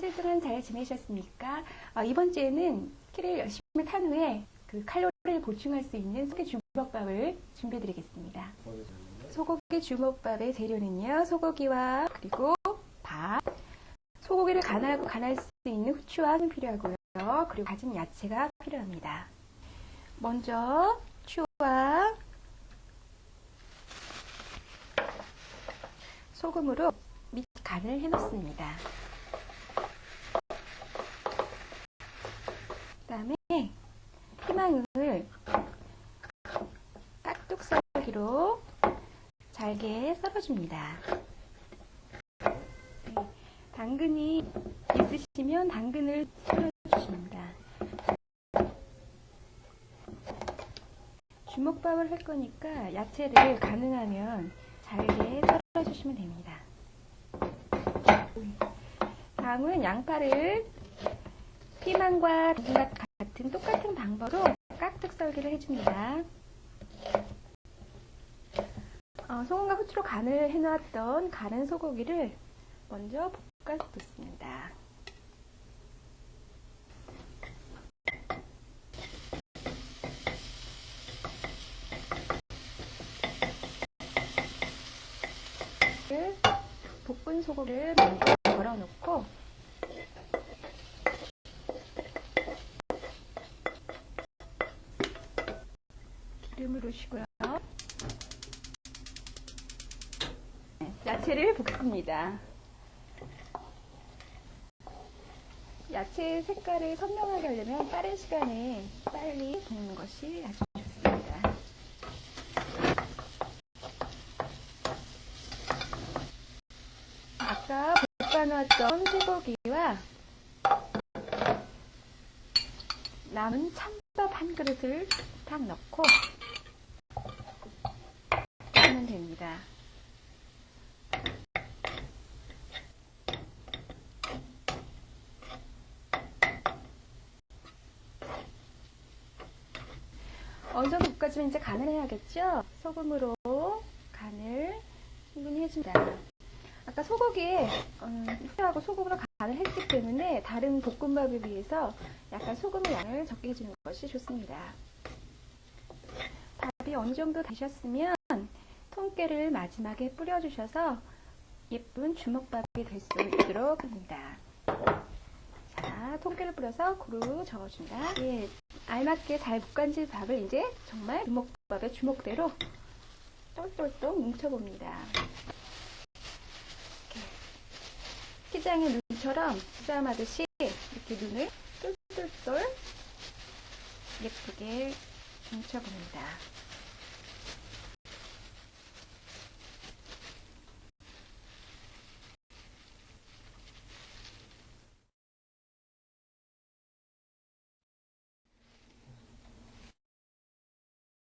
주 동안 잘 지내셨습니까? 어, 이번 주에는 키를 열심히 탄 후에 그 칼로리를 보충할 수 있는 소고기 주먹밥을 준비해 드리겠습니다. 소고기 주먹밥의 재료는요, 소고기와 그리고 밥, 소고기를 간하고 간할 수 있는 후추와 이 필요하고요. 그리고 다진 야채가 필요합니다. 먼저 추와 소금으로 밑 간을 해놓습니다. 그다음에 피망을 깍둑썰기로 잘게 썰어줍니다. 네, 당근이 있으시면 당근을 썰어주십니다. 주먹밥을 할 거니까 야채를 가능하면 잘게 썰어주시면 됩니다. 다음은 양파를 피망과 같은 똑같은 방법으로 깍둑 썰기를 해줍니다. 어, 소금과 후추로 간을 해놨던 가는 소고기를 먼저 볶아놓습니다. 볶은 소고기를 먼저 덜어놓고 기름을 넣으시고요. 네, 야채를 볶습니다. 야채 색깔을 선명하게 하려면 빠른 시간에 빨리 볶는 것이 아주 좋습니다. 아까 볶아놨던 소고기와 남은 찬밥 한 그릇을 탁 넣고 하면 됩니다. 어느 정도 볶아주면 이제 간을 해야겠죠? 소금으로 간을 충분히 해준다. 아까 소고기에 음, 후추하고 소금으로 간을 했기 때문에 다른 볶음밥에 비해서 약간 소금의 양을 적게 해주는 것이 좋습니다. 밥이 어느 정도 되셨으면 통깨를 마지막에 뿌려주셔서 예쁜 주먹밥이 될 수 있도록 합니다. 자, 통깨를 뿌려서 고루 저어준다. 예, 알맞게 잘 볶아진 밥을 이제 정말 주먹밥의 주먹대로 똘똘똘 뭉쳐봅니다. 피장의 눈처럼 싸움하듯이 이렇게 눈을 똘똘똘 예쁘게 뭉쳐봅니다.